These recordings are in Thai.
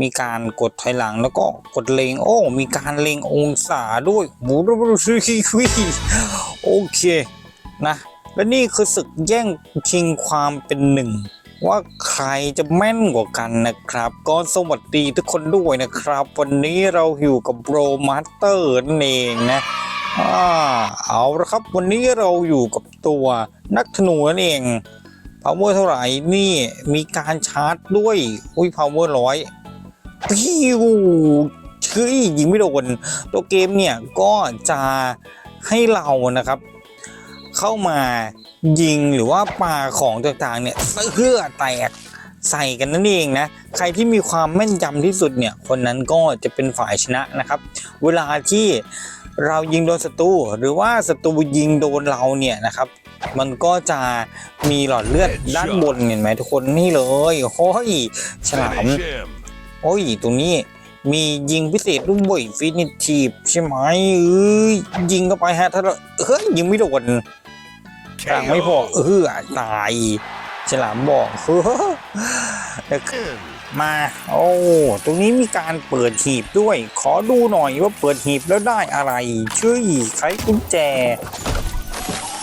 มีการกดถอยหลังแล้วก็กดเลงโอ้ มีการเลงองศาด้วยหมูรูซีวีโอเคนะ และนี่คือศึกแย่งชิงความเป็นหนึ่ง ว่าใครจะแม่นกว่ากันนะครับ ก็สวัสดีทุกคนด้วยนะครับ วันนี้เราอยู่กับโรมาสเตอร์นั่นเองนะอ่าเอาละครับวันนี้เราอยู่กับตัวนักธนูนั่นเอง power เท่าไหร่นี่มีการชาร์จด้วย อุ้ย power ร้อย พิวเฮ้ยยิงไม่โดนตัวเกมเนี่ยก็จะให้เรานะครับ เข้ามายิงหรือว่าปาของต่างๆเนี่ยเพื่อแตกใส่กันนั่นเองนะ ใครที่มีความแม่นยำที่สุดเนี่ย คนนั้นก็จะเป็นฝ่ายชนะนะครับ เวลาที่เรายิงโดนศัตรูหรือว่าศัตรูยิงโดนเราเนี่ยนะครับ มันก็จะมีหลอดเลือดด้านบนเห็นไหมทุกคนนี่เลยโอ้ยฉลาม โอ้ย ตรงนี้มียิงพิเศษด้วยฟินิทีฟใช่ไหมเอ้ยยิงเข้าไปฮะ ถ้าเราเฮ้ยยิงไม่โดนต่างไม่พอ KO. เออตาย ฉลามบอกเฮ้อแล้ว Win. มา โอ้ ตรงนี้มีการเปิดหีบด้วย ขอดูหน่อยว่าเปิดหีบแล้วได้อะไร ช่วยไขกุญแจ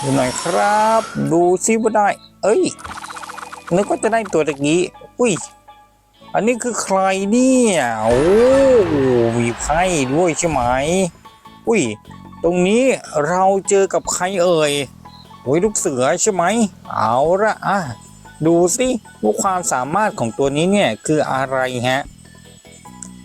ดูหน่อยครับ ดูซิว่าได้ เอ้ยนึกว่าจะได้ตัวตะกี้ อุ้ย อันนี้คือใครเนี่ยโอ้มีไพ่ด้วยใช่ไหมอุ้ย ตรงนี้เราเจอกับใครเอ่ยโอ้ยลูกเสือใช่ไหมเอาละอะดูสิว่าความสามารถของตัวนี้เนี่ยคืออะไรฮะ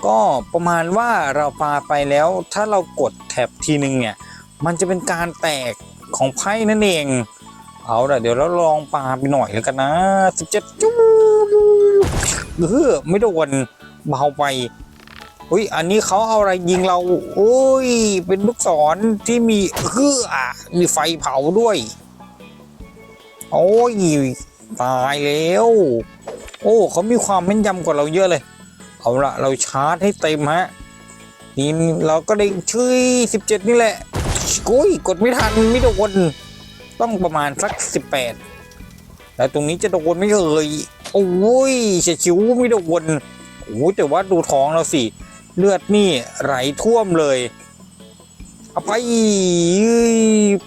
ก็ประมาณว่าเราปาไปแล้ว ถ้าเรากดแท็บทีนึงเนี่ย มันจะเป็นการแตกของไพ่นั่นเอง เอาละเดี๋ยวเราลองปาไปหน่อยแล้วกันนะ 17จู๊ เออไม่โดนเบาไปอุ้ยอันนี้เขาเอาอะไรยิงเราโอ้ย เป็นลูกศรที่มีเฮือะมีไฟเผาด้วย โอ้ยตายแล้ว โอ้เขามีความแม่นยำกว่าเราเยอะเลย เอาละเราชาร์จให้เต็มฮะนี่เราก็ได้ชื่อ17 นี่แหละอุ้ยกดไม่ทันไม่โดนต้องประมาณสัก 18 แล้วตรงนี้จะโดนไม่เอ่ย โอ้ยเฉียดชิวไม่โดนโอ้ยแต่ว่าดูท้องเราสิเลือดนี่ไหลท่วมเลยเอาไป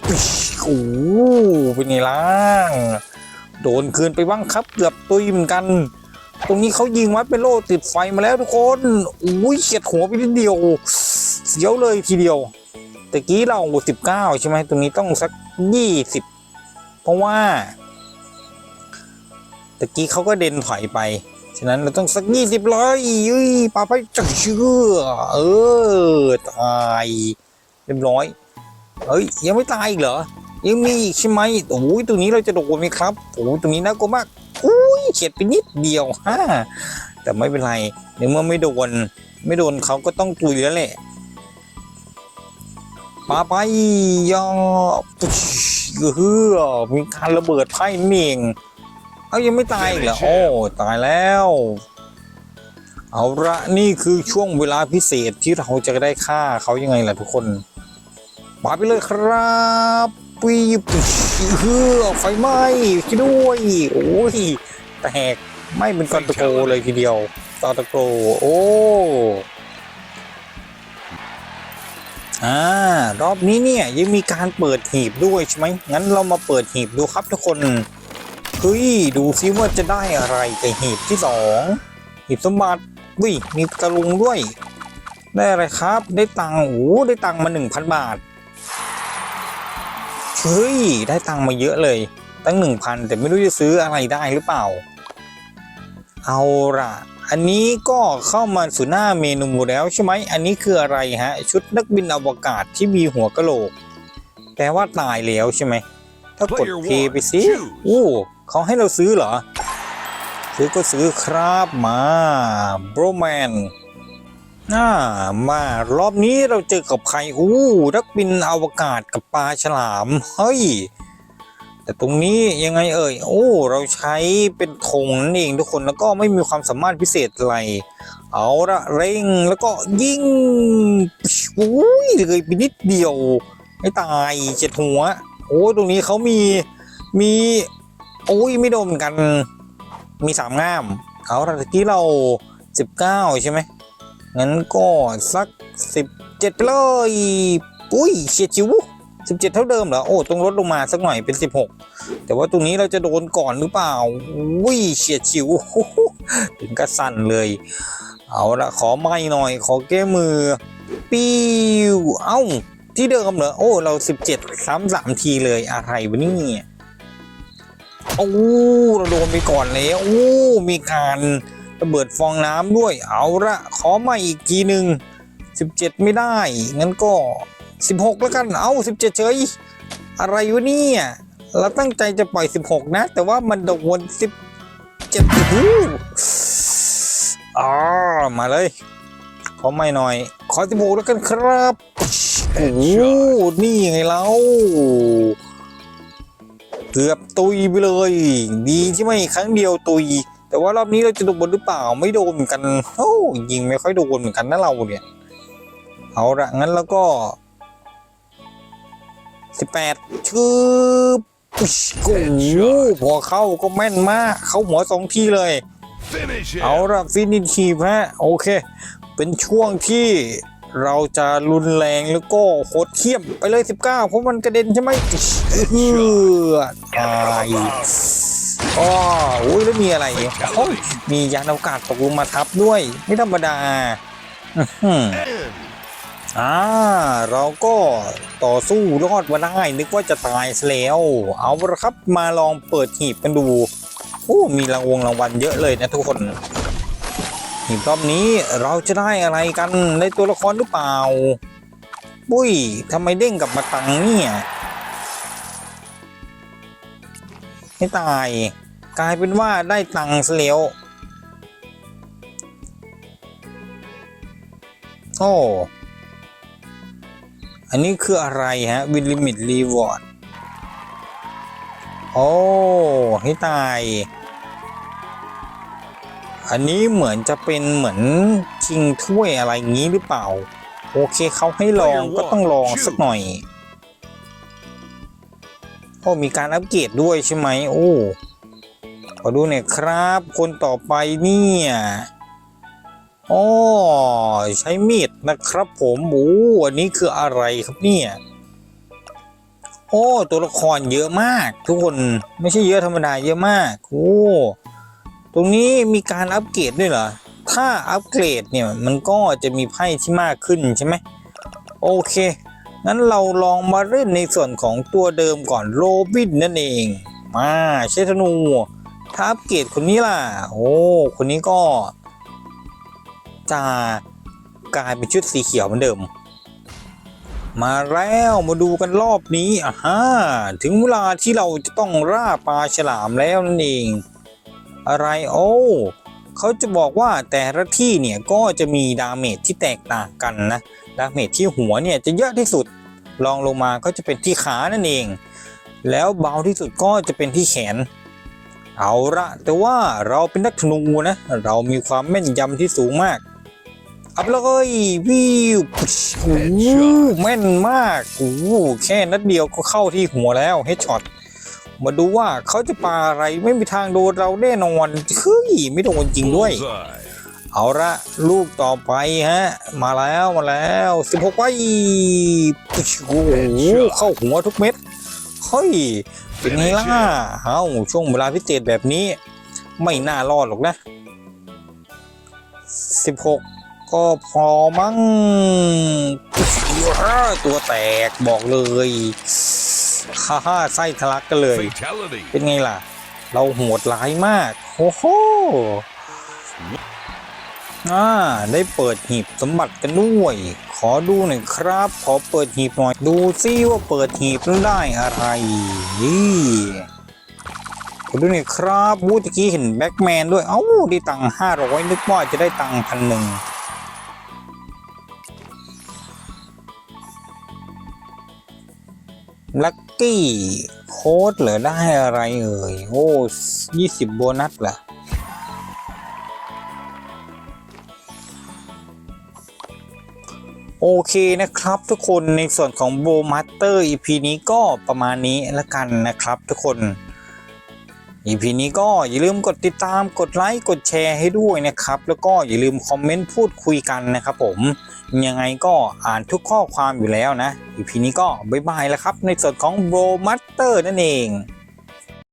ปีชโอ้โหเป็นไงล่ะโดนคืนไปบ้างครับเกือบตุยเหมือนกัน ตรงนี้เขายิงไว้เป็นโล่ติดไฟมาแล้วทุกคนอุ้ยเฉียดหัวไปนิดเดียว เสียวเลยทีเดียวตะกี้เราสิบเก้าใช่ไหมตรงนี้ต้องสักยี่สิบเพราะว่า ตะกี้เขาก็เดินถอยไป ฉะนั้นเราต้องสักยี่สิบเลยยุ้ยปาไปจังเชื่อ เออ ตายเรียบร้อยเฮ้ย ยังไม่ตายอีกเหรอ ยังมีอีกใช่ไหมโอ้ยตรงนี้เราจะโดนไหมครับโอ้ยตรงนี้น่ากลัวมากอุ้ยเฉียดไปนิดเดียวฮะแต่ไม่เป็นไรในเมื่อไม่โดน ไม่โดนเขาก็ต้องตุยแล้วแหละปาไปยอเฮือมีการระเบิดไพ่นั่นเอง เอายังไม่ตายอีกเหรอโอ้ตายแล้ว เอาละนี่คือช่วงเวลาพิเศษที่เราจะได้ฆ่าเขายังไงล่ะทุกคนปาไปเลยครับปีปุ๊ชเฮือไฟไหม้ช่วยด้วยโอ้ยแตกไหม่เป็นก้อนตะโกเลยทีเดียวตอตะโกโอ้อ่ารอบนี้เนี่ยยังมีการเปิดหีบด้วยใช่ไหมงั้นเรามาเปิดหีบดูครับทุกคน เฮ้ย ดูซิว่าจะได้อะไรกับหีบที่สองหีบสมบัติวิมีกระลุงด้วย ได้อะไรครับ ได้ตังค์โอ้ได้ตังค์มาหนึ่งพันบาท เฮ้ย ได้ตังค์มาเยอะเลย ตั้งหนึ่งพันแต่ไม่รู้จะซื้ออะไรได้หรือเปล่า เอาล่ะ อันนี้ก็เข้ามาสู่หน้าเมนูแล้วใช่ไหม อันนี้คืออะไรฮะ ชุดนักบินอวกาศที่มีหัวกะโหลกแต่ว่าตายแล้วใช่ไหม ถ้ากดเพไปสิโอ้ เขาให้เราซื้อเหรอ ซื้อก็ซื้อครับมาโบรแมนอ่ามารอบนี้เราเจอกับใครอู้นักบินอวกาศกับปลาฉลาม เฮ้ย แต่ตรงนี้ยังไงเอ่ย โอ้ เราใช้เป็นธงนั่นเองทุกคนแล้วก็ไม่มีความสามารถพิเศษอะไร เอาละเร่งแล้วก็ยิงอุ้ยเลยไปนิดเดียว ไม่ตายเจ็ดหัว โอ้ตรงนี้เขามีมี อ้ยไม่โดนเหมือนกัน มีสามง่ามเอาตะกี้เราสิบเก้าใช่ไหมงั้นก็สักสิบเจ็ดไปเลยอุ้ยเฉียดชิวสิบเจ็ดเท่าเดิมเหรอโอ้ต้องลดลงมาสักหน่อยเป็นสิบหกแต่ว่าตรงนี้เราจะโดนก่อนหรือเปล่าอุ้ยเฉียดชิวถึงกระสั่นเลย เอาละขอไม่หน่อย ขอแก้มือ ปิ้วเอ้าที่เดิมเหรอโอ้เราสิบเจ็ดซ้ำสามทีเลยอะไรวะเนี่ย โอ้เราโดนไปก่อนแล้วโอ้มีการระเบิดฟองน้ำด้วยเอาละขอมาอีกทีหนึ่งสิบเจ็ดไม่ได้ งั้นก็สิบหกแล้วกัน เอาสิบเจ็ดเฉย อะไรวะเนี่ย เราตั้งใจจะปล่อยสิบหกนะ แต่ว่ามันโดนสิบเจ็ดอ๋อ มาเลย ขอไม่หน่อย ขอสิบหกแล้วกันครับ โอ้โหนี่ไงเรา เกือบตุยไปเลย ดีที่ไม่ครั้งเดียวตุย แต่ว่ารอบนี้เราจะโดนหรือเปล่าไม่โดนเหมือนกันโอ้ยิงไม่ค่อยโดนเหมือนกันนะเราเนี่ยเอาละงั้นแล้วก็สิบแปดชืบอุ๊ยโอ้โหพอเข้าก็แม่นมาก เข้าหัวสองทีเลย Finish เอา him. ละฟินิชีพฮะโอเค เป็นช่วงที่ เราจะรุนแรงแล้วก็โคตรเขี้ยมไปเลย 19 เพราะมันกระเด็นใช่ไหมเฮือตายอ๋อโอ้ยแล้วมีอะไรโอ้ยมียานอวกาศตกลงมาทับด้วย ไม่ธรรมดาอื้อหือ End. อ่าเราก็ต่อสู้รอดมาได้นึกว่าจะตายซะแล้ว เอาละครับมาลองเปิดหีบกันดูโอ้มีรางวงรางวัลเยอะเลยนะทุกคน หีบรอบนี้เราจะได้อะไรกันในตัวละครหรือเปล่า ปุ้ยทำไมเด้งกลับมาตังเนี่ยไม่ตาย กลายเป็นว่าได้ตังค์ซะแล้วโอ้อันนี้คืออะไรฮะวินลิมิตรีวอร์ดโอ้ให้ตาย อันนี้เหมือนจะเป็นเหมือนชิงถ้วยอะไรงี้หรือเปล่า โอเคเขาให้ลองก็ต้องลองสักหน่อยโอ้มีการอัปเกรดด้วยใช่ไหมโอ้ขอดูหน่อยครับ คนต่อไปเนี่ยอ๋อใช้มีดนะครับผมโอ้อันนี้คืออะไรครับเนี่ยโอ้ตัวละครเยอะมาก ทุกคนไม่ใช่เยอะธรรมดาเยอะมากโอ้ ตรงนี้มีการอัปเกรดด้วยเหรอ ถ้าอัปเกรดเนี่ยมันก็จะมีไพ่ที่มากขึ้นใช่ไหมโอเค งั้นเราลองมาเล่นในส่วนของตัวเดิมก่อนโรบินนั่นเอง มาเชธนูถ้าอัปเกรดคนนี้ล่ะ โอ้ คนนี้ก็ จะกลายเป็นชุดสีเขียวเหมือนเดิม มาแล้วมาดูกันรอบนี้อ่าฮะถึงเวลาที่เราจะต้องล่าปลาฉลามแล้วนั่นเอง อะไรโอ้เขาจะบอกว่าแต่ละที่เนี่ยก็จะมีดาเมจที่แตกต่างกันนะดาเมจที่หัวเนี่ยจะเยอะที่สุดรองลงมาก็จะเป็นที่ขานั่นเอง แล้วเบาที่สุดก็จะเป็นที่แขน เอาละแต่ว่าเราเป็นนักธนูนะเรามีความแม่นยำที่สูงมากอัพเลยวิวปุ๊ชโอ้โหแม่นมากโอ้โหแค่นัดเดียวก็เข้าที่หัวแล้วเฮดช็อต มาดูว่าเขาจะปาอะไรไม่มีทางโดนเราแน่นอนเฮ้ยไม่โดนจริงด้วย Bullseye. เอาละลูกต่อไปฮะ มาแล้วมาแล้ว16ไปปุ๊ชโอ้โหเข้าหัวทุกเม็ดเฮ้ยเป็นไงล่ะเอ้าช่วงเวลาพิเศษแบบนี้ ไม่น่ารอดหรอกนะ 16 ก็พอมั้งตัวแตกบอกเลย ฮ่าฮ่าไส้ทะลักกันเลย Fatality. เป็นไงล่ะ เราโหดร้ายมากโอ้โหอ่าได้เปิดหีบสมบัติกันด้วย ขอดูหน่อยครับ ขอเปิดหีบหน่อยดูซิว่าเปิดหีบแล้วได้อะไรนี่ขอดูหน่อยครับวูตะกี้เห็นแบ็กแมนด้วยเอ้าได้ตังค์ห้าร้อยนึกว่าจะได้ตังค์พันหนึ่ง ลัคกี้โค้ดเหลือได้อะไรเอ่ย โอ้ยี่สิบโบนัสเหรอโอเคนะครับทุกคนในส่วนของโบมัตเตอร์ EP นี้ก็ประมาณนี้ละกันนะครับทุกคน EP นี้ก็อย่าลืมกดติดตามกดไลค์กดแชร์ให้ด้วยนะครับ แล้วก็อย่าลืมคอมเมนต์พูดคุยกันนะครับผม ยังไงก็อ่านทุกข้อความอยู่แล้วนะ EP นี้ก็บ๊ายบายแล้วครับ ในส่วนของ Bro Master นั่นเอง